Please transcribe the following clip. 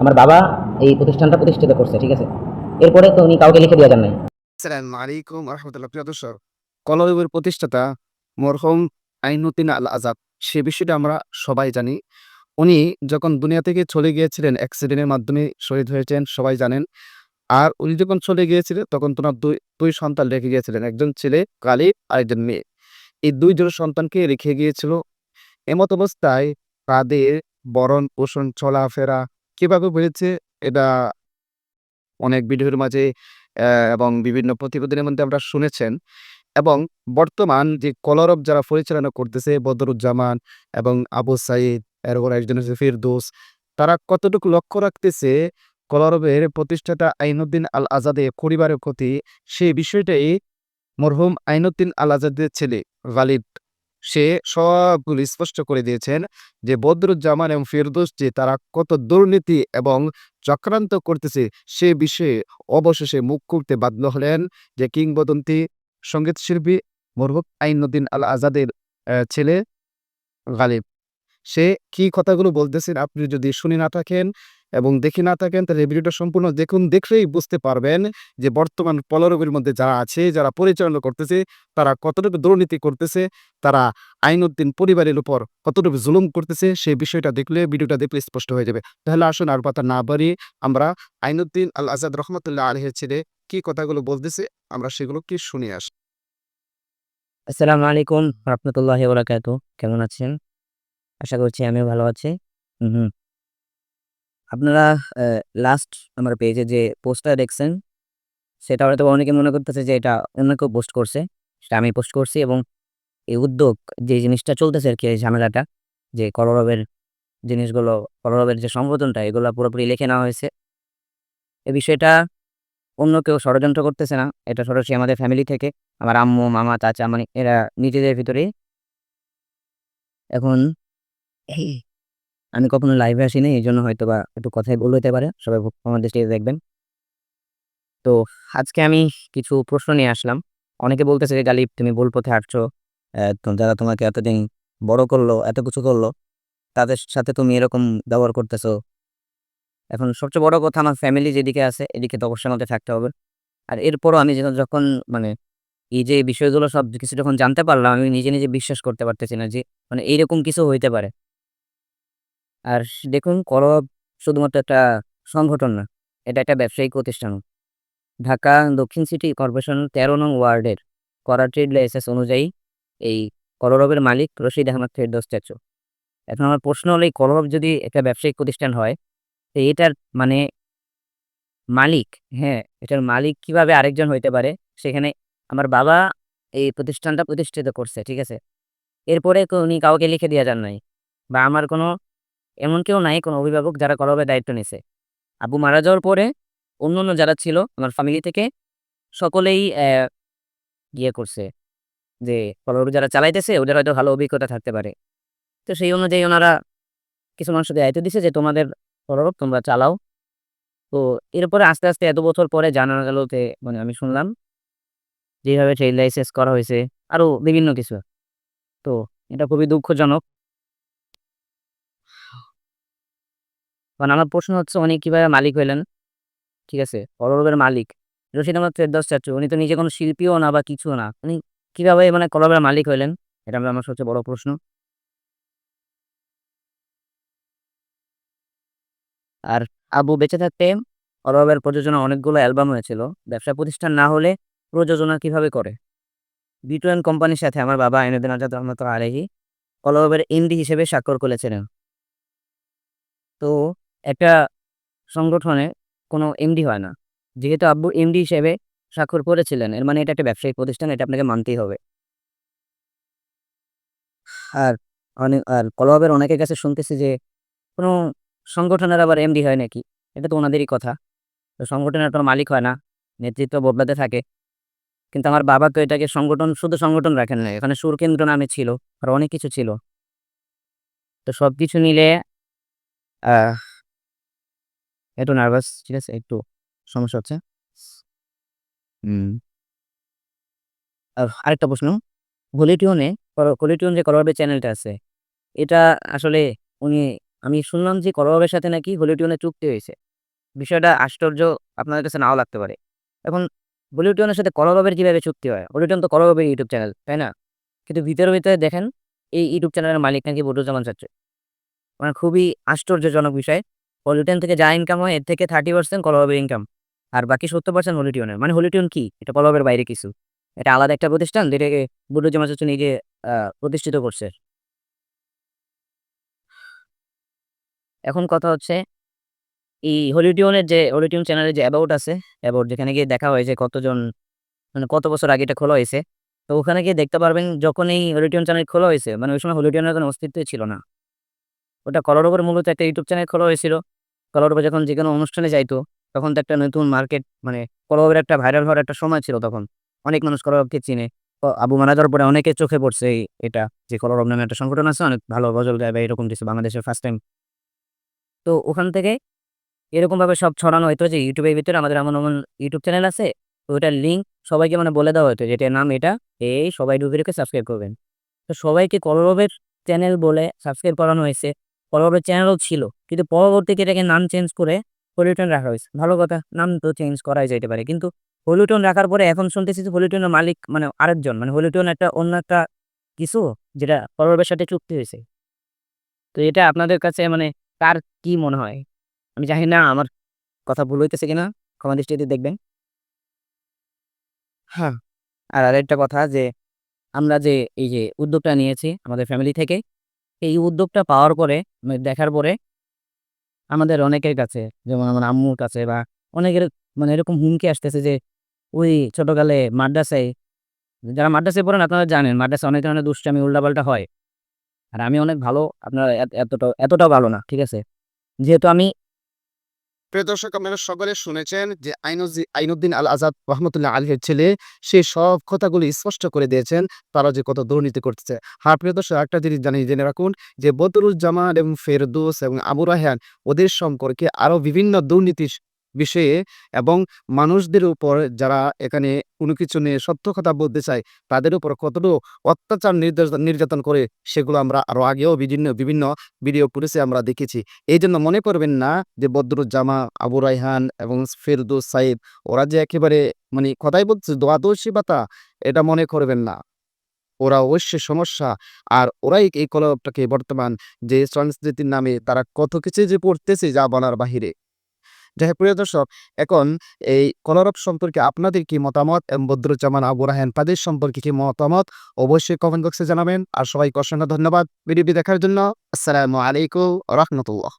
আমার বাবা এই প্রতিষ্ঠানটা প্রতিষ্ঠিত করছে, ঠিক আছে? এরপরে তো উনি কাউকে লিখে দিয়ে যান নাই। আসসালামু আলাইকুম প্রিয় দর্শক প্রতিষ্ঠাতা আইনুদ্দিন আল আজাদ, সে বিষয়টা আমরা সবাই জানি। উনি যখন দুনিয়া থেকে চলে গিয়েছিলেন, অ্যাক্সিডেন্টের মাধ্যমে শহীদ হয়েছেন, সবাই জানেন। আর উনি যখন চলে গিয়েছিলেন, তখন তোনার দুই দুই সন্তান রেখে গিয়েছিলেন, একজন ছেলে গালিব আর একজন মেয়ে। এই দুইজন সন্তানকে রেখে গিয়েছিল। এমত অবস্থায় তাদের বরণ পোষণ চলাফেরা কীভাবে বেড়েছে এটা অনেক ভিডিওর মাঝে এবং বিভিন্ন প্রতিবেদনের মধ্যে আমরা শুনেছেন। এবং বর্তমান যে কলরব যারা পরিচালনা করতেছে, বদরুজ্জামান এবং আবু সাইদ, এরপর একজন হচ্ছে ফিরদোস, তারা কতটুকু লক্ষ্য রাখতেছে কলরবের প্রতিষ্ঠাতা আইনুদ্দিন আল আজাদে পরিবারের ক্ষতি সেই বিষয়টাই মরহুম আইনুদ্দিন আল আজাদের ছেলে গালিব সে সবগুলো স্পষ্ট করে দিয়েছেন যে বদরুজ্জামান এবং ফিরদোস যে তারা কত দুর্নীতি এবং চক্রান্ত করতেছে সে বিষয়ে অবশেষে মুখ খুলতে বাধ্য হলেন যে কিংবদন্তি সংগীত শিল্পী মরহুম আইনুদ্দিন আল আজাদের ছেলে গালিব। সে কি কথাগুলো বলতেছেন আপনি যদি শুনে না থাকেন এবং দেখে না থাকেন, তাহলে ভিডিওটা সম্পূর্ণ দেখুন, দেখলেই বুঝতে পারবেন যে বর্তমান পলরবের মধ্যে যারা আছে, যারা পরিচালনা করতেছে, তারা কতটুকু দুর্নীতি করতেছে, তারা আইনুদ্দিন পরিবারের উপর কতটুকু জুলুম করতেছে, সেই বিষয়টা দেখলে ভিডিওটা দেখলে স্পষ্ট হয়ে যাবে। তাহলে আসুন আর কথা না বাড়িয়ে আমরা আইনুদ্দিন আল আজাদ রহমতুল্লাহ আলহের ছেলে কি কথাগুলো বলতেছে, আমরা সেগুলো কি শুনে আসি। আসসালামু আলাইকুম রহমতুল্লাহ কেমন আছেন? আশা করছি আমিও ভালো আছি। হুম। আপনারা লাস্ট আমার পেজে যে পোস্টটা দেখছেন, সেটা হয়তো অনেকে মনে করতেছে যে এটা অন্য কেউ পোস্ট করছে। সেটা আমি পোস্ট করছি এবং এই উদ্যোগ, যে জিনিসটা চলতেছে আর কি, এই ঝামেলাটা, যে কলরবের জিনিসগুলো, কলরবের যে সংগঠনটা এগুলো পুরোপুরি লিখে নেওয়া হয়েছে। এ বিষয়টা অন্য কেউ ষড়যন্ত্র করতেছে না, এটা সরাসরি আমাদের ফ্যামিলি থেকে, আমার আম্মু, মামা, চাচা মানে এরা নিজেদের ভিতরে এখন আমি কখনো লাইভে আসিনি এই জন্য হয়তো বা একটু কথাই ভুল হতে পারে সবাই আমার দৃষ্টিতে দেখবেন। তো আজকে আমি কিছু প্রশ্ন নিয়ে আসলাম। অনেকে বলতেছে যে গালিব তুমি ভুল পথে আহ, যারা তোমাকে এতদিন বড় করল এত কিছু করল তাদের সাথে তুমি এরকম ব্যবহার করতেছো। এখন সবচেয়ে বড় কথা আমার ফ্যামিলি যেদিকে আছে এদিকে তো অবশ্যই আমাদের থাকতে হবে। আর এরপরও আমি যখন- যখন মানে এই যে বিষয়গুলো সব কিছু যখন জানতে পারলাম আমি নিজে নিজে বিশ্বাস করতে পারতেছি না যে মানে এইরকম কিছু হইতে পারে। আর দেখুন করব শুধুমাত্র একটা সংগঠন না, এটা একটা ব্যবসায়িক প্রতিষ্ঠান। ঢাকা দক্ষিণ সিটি কর্পোরেশন তেরো নং ওয়ার্ডের করা ট্রেড লাইসেন্স অনুযায়ী এই কররবের মালিক রশিদ আহমদ ফেরদৌস স্ট্যাচু এখন আমার প্রশ্ন হলো, এই কররব যদি একটা ব্যবসায়িক প্রতিষ্ঠান হয়, তো এটার মানে মালিক হ্যাঁ এটার মালিক কীভাবে আরেকজন হইতে পারে? সেখানে আমার বাবা এই প্রতিষ্ঠানটা প্রতিষ্ঠিত করছে, ঠিক আছে? এরপরে উনি কাউকে লিখে দিয়ে যান নাই, বা আমার কোনো এমন কেউ নাই, কোনো অভিভাবক যারা করবে দায়িত্ব নিছে আবু মারা যাওয়ার পরে অন্য অন্য যারা ছিল, আমার ফ্যামিলি থেকে সকলেই ইয়ে করছে যে কলর যারা চালাইতেছে, ওদের হয়তো ভালো অভিজ্ঞতা থাকতে পারে। তো সেই অনুযায়ী ওনারা কিছু মানুষকে দায়িত্ব দিছে যে, তোমাদের কলর তোমরা চালাও। তো এরপরে আস্তে আস্তে এত বছর পরে জানা গেল মানে আমি শুনলাম যেভাবে ট্রেড লাইসেন্স করা হয়েছে আরও বিভিন্ন কিছু। তো এটা খুবই দুঃখজনক। কারণ আমার প্রশ্ন হচ্ছে, উনি কীভাবে মালিক হইলেন? ঠিক আছে, কলরবের মালিক। রশিদ আহমদ ফেরদৌস চাচু উনি তো নিজে কোনো শিল্পীও না বা কিছু না। উনি কীভাবে মানে কলবের মালিক হইলেন? এটা আমার সবচেয়ে বড় প্রশ্ন। আর আবু বেঁচে থাকতে কলরবের প্রযোজনা অনেকগুলো অ্যালবাম হয়েছিল। ব্যবসা প্রতিষ্ঠান না হলে প্রযোজনা কীভাবে করে? বিটুয়েন কোম্পানির সাথে আমার বাবা আইনুদ্দিন আজাদ রহমত আলহি কলরবের এমডি হিসেবে স্বাক্ষর করেছিলেন। তো একটা সংগঠনে কোনো এমডি হয় না। যেহেতু আব্বু এমডি হিসেবে স্বাক্ষর করেছিলেন, এর মানে এটা একটা ব্যবসায়িক প্রতিষ্ঠান, এটা আপনাকে মানতেই হবে। আর অনেক আর কলবের অনেকের কাছে শুনতেছি যে, কোনো সংগঠনের আবার এমডি হয় নাকি? এটা তো ওনাদেরই কথা। তো সংগঠনের কোনো মালিক হয় না, নেতৃত্ব বদলাতে থাকে। কিন্তু আমার বাবা তো এটাকে সংগঠন, শুধু সংগঠন রাখেন না এখানে সুরকেন্দ্র নামে ছিল, আর অনেক কিছু ছিল। তো সব কিছু মিলে একটু নার্ভাস ঠিক আছে, একটু সমস্যা হচ্ছে। আরেকটা প্রশ্ন। কলিটিউনে কলিটিউন যে কলরবের চ্যানেলটা আছে, এটা আসলে উনি, আমি শুনলাম যে কলরবের সাথে নাকি হলিউডনের চুক্তি হয়েছে। বিষয়টা আশ্চর্য আপনাদের কাছে নাও লাগতে পারে। এখন হলিউডনের সাথে কলরবের কীভাবে চুক্তি হয়? হলিউডন তো কলরবের ইউটিউব চ্যানেল তাই না? কিন্তু ভিতরে ভিতরে দেখেন, এই ইউটিউব চ্যানেলের মালিক নাকি বদরুজ্জামান চাচ্ছে মানে খুবই আশ্চর্যজনক বিষয়। হলিউডন থেকে যা ইনকাম হয়, এর থেকে থার্টি পার্সেন্ট কলরবের ইনকাম আর বাকি সত্তর পার্সেন্ট হলিউডনের মানে হলিউডন কি? এটা কলরবের বাইরে কিছু। এটা আলাদা একটা প্রতিষ্ঠান যেটাকে বদরুজ্জামান চাচ্চু নিজে প্রতিষ্ঠিত করছে। এখন কথা হচ্ছে, এই হলিউডিয়নের যে হলিউডিয়ন চ্যানেলের যে অ্যাবাউট আছে অ্যাবাউট যেখানে গিয়ে দেখা হয়েছে কতজন মানে কত বছর আগে এটা খোলা হয়েছে, তো ওখানে গিয়ে দেখতে পারবেন যখন এই হলিউডিয়ন চ্যানেল খোলা হয়েছে মানে ওই সময় হলিউডিয়নের কোনো অস্তিত্বই ছিল না। ওটা কলরবের মূলত একটা ইউটিউব চ্যানেল খোলা হয়েছিল। কলরবে যখন যে কোনো অনুষ্ঠানে যাইতো, তখন তো একটা নতুন মার্কেট মানে কলরবের একটা ভাইরাল হওয়ার একটা সময় ছিল তখন। অনেক মানুষ কলরবকে চিনে। আবু মারা যাওয়ার পরে অনেকে চোখে পড়ছে এই- এটা যে কলরব নামে একটা সংগঠন আছে, অনেক ভালো গজল গায় বা এরকম কিছু বাংলাদেশের ফার্স্ট টাইম তো ওখান থেকে এরকমভাবে সব ছড়ানো হতো যে ইউটিউবের ভিতরে আমাদের এমন এমন ইউটিউব চ্যানেল আছে তো ওটার লিঙ্ক সবাইকে মানে বলে দেওয়া হতো যে এটার নাম এটা, এই সবাই ঢুকে সাবস্ক্রাইব করবেন। তো সবাইকে কলরবের চ্যানেল বলে সাবস্ক্রাইব করানো হয়েছে। কলরবের চ্যানেলও ছিল। কিন্তু পরবর্তীতে এটাকে নাম চেঞ্জ করে হলিউটন রাখা হয়েছে? ভালো কথা নাম তো চেঞ্জ করাই যেতে পারে। কিন্তু হলিউটন রাখার পরে এখন শুনতেছি যে হলিউটনের মালিক মানে আরেকজন মানে হলিউটন একটা অন্য একটা কিছু যেটা কলরবের সাথে চুক্তি হয়েছে। তো এটা আপনাদের কাছে মানে কার কি মনে হয়? আমি জানি না আমার কথা ভুল হইতেছে কিনা ক্ষমা দৃষ্টিতে দেখবেন। হ্যাঁ। আর আরেকটা কথা যে আমরা যে এই যে উদ্যোগটা নিয়েছি আমাদের ফ্যামিলি থেকে এই উদ্যোগটা পাওয়ার পরে মানে দেখার পরে আমাদের অনেকের কাছে, যেমন আমার আম্মুর কাছে বা অনেকের মানে এরকম হুমকি আসতেছে যে, ওই ছোটকালে মাদ্রাসায়, যারা মাদ্রাসায় পড়েন আপনারা জানেন, মাদ্রাসায় অনেক ধরনের দুষ্টামি, উল্টাপাল্টা হয়। আর আমি অনেক ভালো, আপনারা এত- এতটা, এতটাও ভালো না, ঠিক আছে? যেহেতু আমি প্রিয় দর্শক, আপনারা সকলে শুনেছেন যে আইনজি আইনুদ্দিন আল আজাদ রহমতুল্লাহ আলহের ছেলে, সে সব কথাগুলি স্পষ্ট করে দিয়েছেন, তারা যে কত দুর্নীতি করতেছে। হ্যাঁ প্রিয় দর্শক, একটা জিনিস জানিয়ে জেনে রাখুন যে বদরুজ্জামান এবং ফেরদোস এবং আবু রাহান ওদের সম্পর্কে আরও বিভিন্ন দুর্নীতির বিষয়ে এবং মানুষদের উপর যারা এখানে কোনো কিছু নিয়ে সত্য কথা বলতে চায়, তাদের উপর কতটুকু অত্যাচার নির্যাতন করে সেগুলো আমরা আরও আগেও বিভিন্ন বিভিন্ন ভিডিও পুলিশে আমরা দেখেছি। এই জন্য মনে করবেন না যে বদরুজ্জামা, আবু রাইহান এবং ফেরদৌস সাইদ, ওরা যে একেবারে মানে কথাই বলছে দোয়াদর্শী বাতা এটা মনে করবেন না। ওরা অবশ্যই সমস্যা। আর ওরাই এই কলবটাকে বর্তমান যে সংস্কৃতির নামে তারা কত কিছু যে পড়তেছে যা বলার বাহিরে। যাই প্রিয় দর্শক, এখন এই কলরব সম্পর্কে আপনাদের কি মতামত? বদরুজ্জামান আবু রাহেন পাদের সম্পর্কে কি মতামত? অবশ্যই কমেন্ট বক্সে জানাবেন। আর সবাইকে অসংখ্য ধন্যবাদ। ভিডিওটি দেখার জন্য আসসালামু আলাইকুম রহমতুল্লাহ।